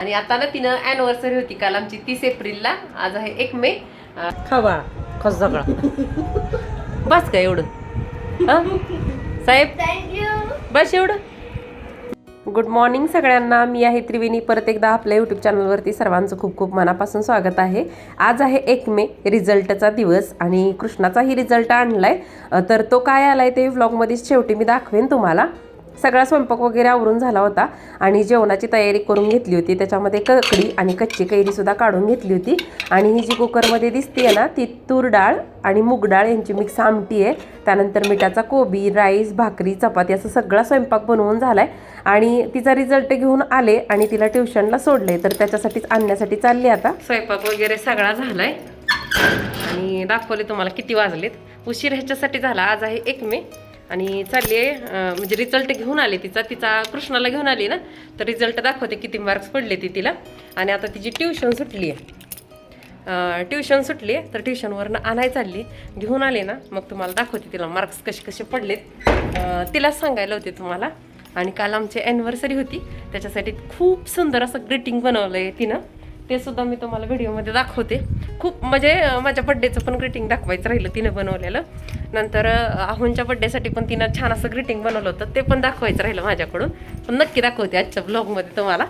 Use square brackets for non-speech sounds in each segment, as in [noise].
आणि आता ना तिनं अॅनिव्हर्सरी होती काल आमची तीस एप्रिलला. आज आहे एक मे. खावा खस सगळा बस का एवढं? हं? साहेब? बस एवढं? गुड मॉर्निंग सगळ्यांना. मी आहे त्रिवेणी. परत एकदा आपल्या यूट्यूब चॅनलवरती सर्वांचं खूप खूप मनापासून स्वागत आहे. आज आहे एक मे रिझल्टचा दिवस आणि कृष्णाचाही रिझल्ट आणलाय. अ, तर तो काय आलाय ते व्लॉगमध्ये शेवटी मी दाखवेन तुम्हाला. सगळा स्वयंपाक वगैरे आवरून झाला होता. आणि जेवणाची तयारी करून घेतली होती. त्याच्यामध्ये ककडी आणि कच्ची कैरीसुद्धा काढून घेतली होती. आणि ही जी कुकरमध्ये दिसते आहे ना ती तूर डाळ आणि मूग डाळ यांची मिक्स आमटी आहे. त्यानंतर मिठाचा कोबी राईस भाकरी चपाती असं सगळा स्वयंपाक बनवून झाला आहे आणि तिचा रिझल्ट घेऊन आले आणि तिला ट्युशनला सोडले तर त्याच्यासाठीच आणण्यासाठी चालले आता. स्वयंपाक वगैरे सगळा झाला आहे आणि दाखवले तुम्हाला किती वाजलेत. उशीर ह्याच्यासाठी झाला. आज आहे एक मे. आणि चालली आहे म्हणजे रिझल्ट घेऊन आले तिचा तिचा कृष्णाला घेऊन आली ना तर रिझल्ट दाखवते किती मार्क्स पडले ती तिला. आणि आता तिची ट्युशन सुटली आहे. ट्युशन सुटली आहे तर ट्युशनवरनं आणाय चालली. घेऊन आले ना मग तुम्हाला दाखवते तिला मार्क्स कसे कसे पडलेत. तिला तिलाच सांगायला होते तुम्हाला. आणि काल आमची ॲनिव्हर्सरी होती त्याच्यासाठी खूप सुंदर असं ग्रीटिंग बनवलं आहे तिनं. ते सुद्धा मी तुम्हाला व्हिडिओमध्ये दाखवते. खूप म्हणजे माझ्या बड्डेचं पण ग्रीटिंग दाखवायचं राहिलं तिनं बनवलेलं. नंतर आहुंच्या बड्डेसाठी पण तिनं छान असं ग्रीटिंग बनवलं होतं. ते पण दाखवायचं राहिलं माझ्याकडून. पण नक्की दाखवते आजच्या ब्लॉगमध्ये तुम्हाला.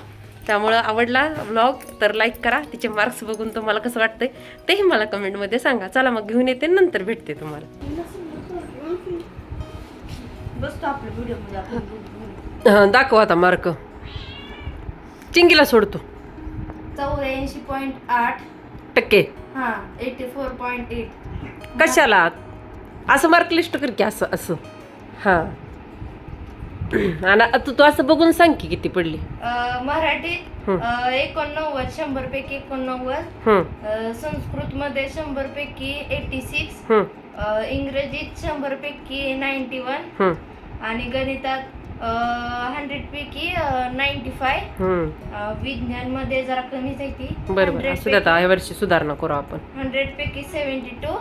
त्यामुळं आवडला ब्लॉग तर लाईक करा. तिचे मार्क्स बघून तुम्हाला कसं वाटतंय तेही मला कमेंटमध्ये सांगा. चला मग घेऊन येते नंतर भेटते तुम्हाला. हं, दाखव आता मार्क चिंगीला सोडतो चौऱ्याऐंशी पॉईंट आठ. टक्के. हा एटी फोर पॉईंट एट कशाला? असं मार्क लिस्ट कर की असं असं. हां. आणि तू तू असं बघून सांग की किती पडली. मराठीत हं. अं, एकोणनव्वद शंभर पैकी एकोणनव्वद. हं, संस्कृत मध्ये शंभर पैकी एटी सिक्स हं, इंग्रजीत शंभर पैकी नाईन्टी वन हं, आणि गणितात हंड्रेड पैकी नाईन्टी फाय हं. विज्ञानमध्ये जरा कमीच आहे ती. बरं बरं. असू द्या आता या वर्षी सुधारणा करू आपण. हंड्रेड पैकी सेव्हन्टी टू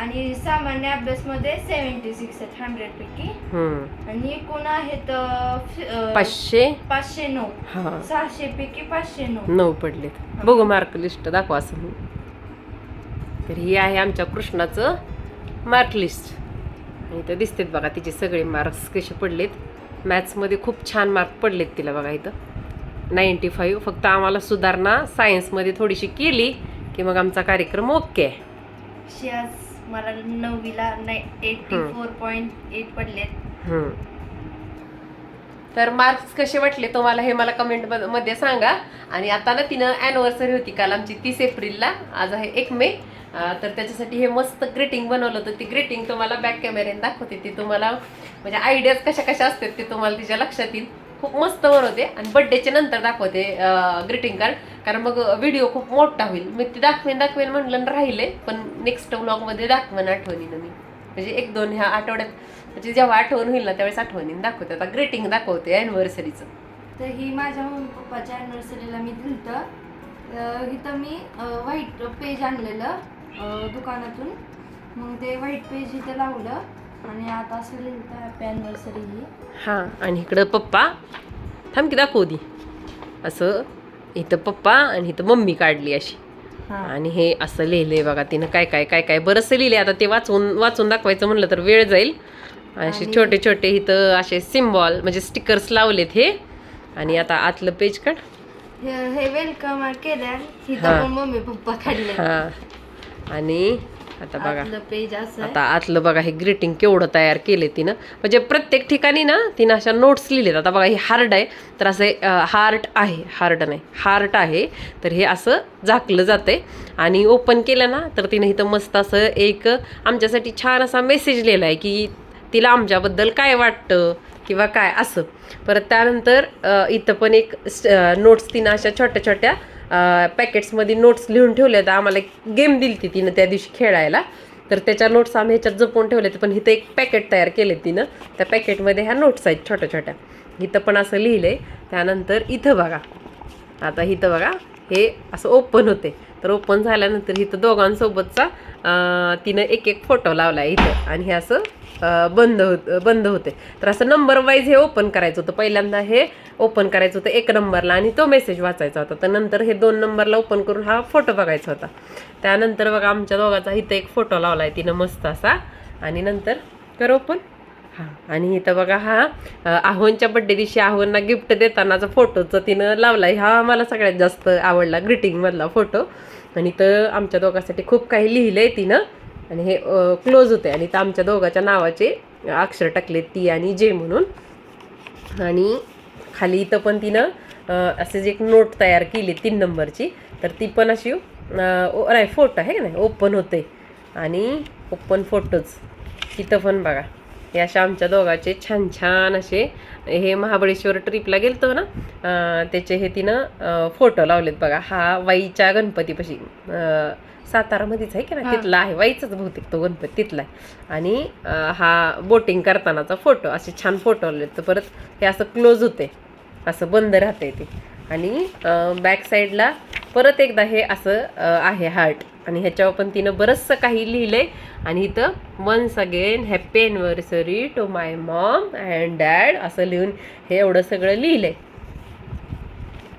आणि सामान्य अभ्यास मध्ये सेव्हन्टी सिक्स आहेत हंड्रेड पैकी. आणि एकूण आहेत पाचशे? पाचशे नऊ. हां. सहाशे पैकी पाचशे नऊ. नऊ पडलेत. बघू मार्क लिस्ट दाखवा असं. तर ही आहे आमच्या कृष्णाचं मार्क लिस्ट इथं दिसतेत बघा तिचे सगळे मार्क्स कसे पडलेत मॅथ्समध्ये खूप छान मार्क पडलेत तिला बघा इथं नाईंटी फाईव्ह फक्त आम्हाला सुधारणा सायन्समध्ये थोडीशी केली की मग आमचा कार्यक्रम ओके आहे मला नववीला एटी हं. फोर पॉईंट एट पडलेत. तर मार्क्स कसे वाटले तुम्हाला हे मला कमेंटमध्ये सांगा. आणि आता ना तिनं अॅनिव्हर्सरी होती काल आमची तीस एप्रिलला. आज आहे एक मे. तर त्याच्यासाठी हे मस्त ग्रीटिंग बनवलं होतं. ती ग्रीटिंग तुम्हाला बॅक कॅमेऱ्याने दाखवते. ती तुम्हाला म्हणजे आयडियाज कशा कशा असतात ते तुम्हाला तिच्या लक्षात येईल. खूप मस्त बनवते आणि बड्डेच्या नंतर दाखवते ग्रीटिंग कार्ड कारण मग व्हिडिओ खूप मोठा होईल. मी ती दाखवेन दाखवेन म्हणलं राहिले. पण नेक्स्ट व्लॉगमध्ये दाखवेन आठवणीनं मी. म्हणजे एक दोन ह्या आठवड्यात म्हणजे जेव्हा आठवण होईल ना त्यावेळेस आठवणीने दाखवते. आता ग्रीटिंग दाखवते अॅनिव्हर्सरीचं तर ही माझ्या मम्मी पप्पाच्या अॅनिव्हर्सरीला मी दिलतं. इथं मी व्हाईट पेज आणलेलं दुकानातून. मग ते व्हाईट पेज इथं लावलं. आणि आता असं लिहिलं हॅपी अॅनिव्हर्सरी ही. हां आणि इकडं पप्पा. थांब की दाखवू दी. असं इथं पप्पा आणि इथं मम्मी काढली अशी. आणि हे असं लिहिलंय बघा तिनं. काय काय काय काय. बरंचसं लिहिले आता ते वाचून वाचून दाखवायचं म्हणलं तर वेळ जाईल. असे छोटे छोटे इथं असे सिम्बॉल म्हणजे स्टिकर्स लावलेत हे. आणि आता आतलं पेज काढ. हे वेलकम केलं हा. मम्मी पप्पा काढले हां. आणि आता बघा. आतलं पेज. आता आतलं बघा हे ग्रीटिंग केवढं तयार केले तिनं. म्हणजे प्रत्येक ठिकाणी ना तिनं अशा नोट्स लिहिलेत. आता बघा हे हार्ड आहे तर असे हार्ट आहे. हार्ड नाही हार्ट आहे. तर हे असं झाकलं जातंय. आणि ओपन केलं ना तर तिनं इथं मस्त असं एक आमच्यासाठी छान असा मेसेज लिहिला आहे की तिला आमच्याबद्दल काय वाटतं किंवा काय असं. परत त्यानंतर इथं पण एक नोट्स तिनं अशा छोट्या छोट्या पॅकेट्समध्ये नोट्स लिहून ठेवल्या आहेत. आम्हाला एक गेम दिली ती तिनं त्या दिवशी खेळायला. तर त्याच्या नोट्स आम्ही ह्याच्यात जपून ठेवले पण इथं एक पॅकेट तयार केले तिनं. त्या पॅकेटमध्ये ह्या नोट्स आहेत छोट्या छोट्या. इथं पण असं लिहिलं आहे त्यानंतर इथं बघा. आता इथं बघा. हे असं ओपन होते तर ओपन झाल्यानंतर इथं दोघांसोबतचा तिनं एक एक फोटो लावला आहे इथं. आणि हे असं बंद होत बंद होते. तर असं नंबर वाईज हे ओपन करायचं होतं. पहिल्यांदा हे ओपन करायचं होतं एक नंबरला आणि तो मेसेज वाचायचा होता. तर नंतर हे दोन नंबरला ओपन करून हा फोटो बघायचा होता. त्यानंतर बघा आमच्या दोघाचा इथं एक फोटो लावला आहे तिनं मस्त असा. आणि नंतर कर ओपन हां आणि इथं बघा हा आहोनच्या बड्डे दिवशी आहोनना गिफ्ट देतानाचा फोटोचं तिनं लावला हा मला सगळ्यात जास्त आवडला ग्रीटिंगमधला फोटो आणि तर आमच्या दोघांसाठी खूप काही लिहिलं आहे तिनं. आणि हे क्लोज होते आणि तर आमच्या दोघाच्या नावाचे अक्षर टाकले ती आणि जे म्हणून. आणि खाली इथं पण तिनं असे असेच एक नोट तयार केली तीन नंबरची. तर ती पण अशी ओ- नाही फोटो आहे का नाही? ओपन होते आणि ओपन फोटोज तिथं पण बघा. हे अशा आमच्या दोघाचे छान छान असे हे महाबळेश्वर ट्रिपला गेलतो ना त्याचे हे तिनं फोटो लावलेत बघा. हा वाईच्या गणपतीपाशी सातारामध्येच आहे की ना. तिथला आहे. वाईचाच बहुतेक तो गणपती तिथला आहे. आणि हा बोटिंग करतानाचा फोटो असे छान फोटो लावलेत तर परत हे असं क्लोज होते. असं बंद राहते ते. आणि बॅक साईडला परत एकदा हे असं आहे हार्ट आणि ह्याच्यावर पण तिनं बरंचसं काही लिहिलंय. आणि इथं once again happy anniversary to my mom and dad असं लिहून हे एवढं सगळं लिहिलंय.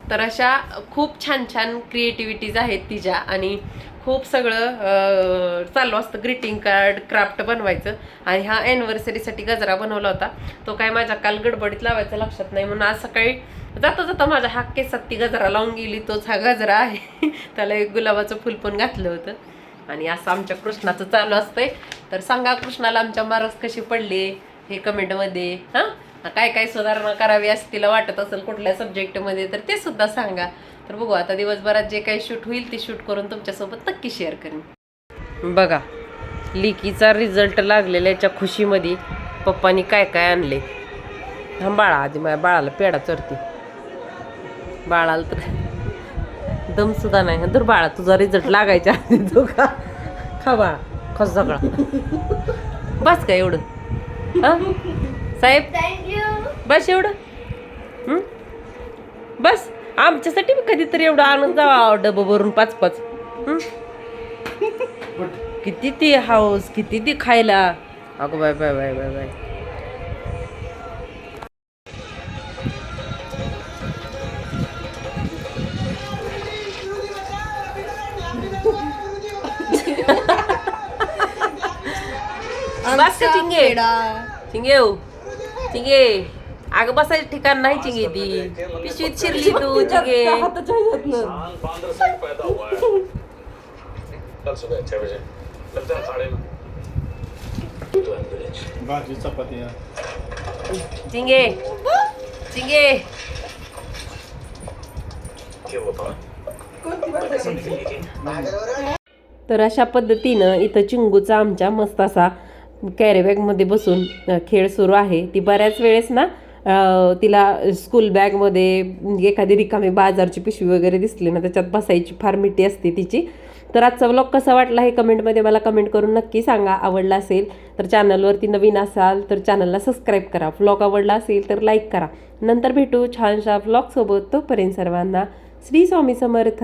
तर अशा खूप छान छान क्रिएटिव्हिटीज आहेत तिच्या. आणि खूप सगळं अं, चालू असतं. ग्रीटिंग कार्ड क्राफ्ट बनवायचं. आणि हा ॲनिव्हर्सरीसाठी गजरा बनवला होता. तो काय माझ्या काल गडबडीत लावायचा लक्षात नाही. म्हणून आज सकाळी जाता जाता माझ्या हा केसात ती गजरा लावून गेली. तोच हा गजरा आहे. [laughs] त्याला एक गुलाबाचं फुल पण घातलं होतं. आणि असं आमच्या कृष्णाचं चालू असतंय. तर सांगा कृष्णाला आमच्या मारस कशी पडली? हे कमेंटमध्ये हां? काय काय सुधारणा करावी असं तिला वाटत असेल कुठल्या सब्जेक्टमध्ये तर ते सुद्धा सांगा. तर बघू आता दिवसभरात जे काही शूट होईल ते शूट करून तुमच्यासोबत नक्की शेअर करेन. बघा लिकीचा रिझल्ट लागलेल्याच्या खुशीमध्ये पप्पानी काय काय आणले? हा बाळा आधी माझ्या बाळाला पेढा चढते. बाळाला तर दम सुद्धा नाही. तर बाळा तुझा रिझल्ट लागायचा आधी तो का खा बाळा खस सगळा. बस का एवढं? साहेब? थँक्यू बस एवढं? हं? बस. आमच्यासाठी बी कधीतरी एवढं आणून जावा डबं भरून पाच पाच. हं? किती ती हाऊस किती ती खायला. अगं bye bye bye bye bye बस का चिंगे चिंगे हो. चिंगे अगं बसायचं ठिकाण नाही चिंगे ती. पिशवीत शिरली तू चिंगे कल सुबह छह बजे. लगता है साढ़े नौ तो एम्बुलेंस भाजी चपाती चिंगे चिंगे तर अशा पद्धतीनं इथं चिंगूचा आमच्या मस्त असा कॅरीबॅगमध्ये बसून खेळ सुरू आहे. ती बऱ्याच वेळेस ना तिला स्कूल बॅगमध्ये एखादी रिकामी बाजारची पिशवी वगैरे दिसली ना त्याच्यात बसायची फार मिठी असते तिची. तर आजचा व्लॉग कसा वाटला हे कमेंटमध्ये मला कमेंट करून नक्की सांगा. आवडला असेल तर चॅनलवरती नवीन असाल तर चॅनलला सबस्क्राईब करा. व्लॉग आवडला असेल तर लाईक करा. नंतर भेटू छानशा व्लॉगसोबत तोपर्यंत सर्वांना श्री स्वामी समर्थ.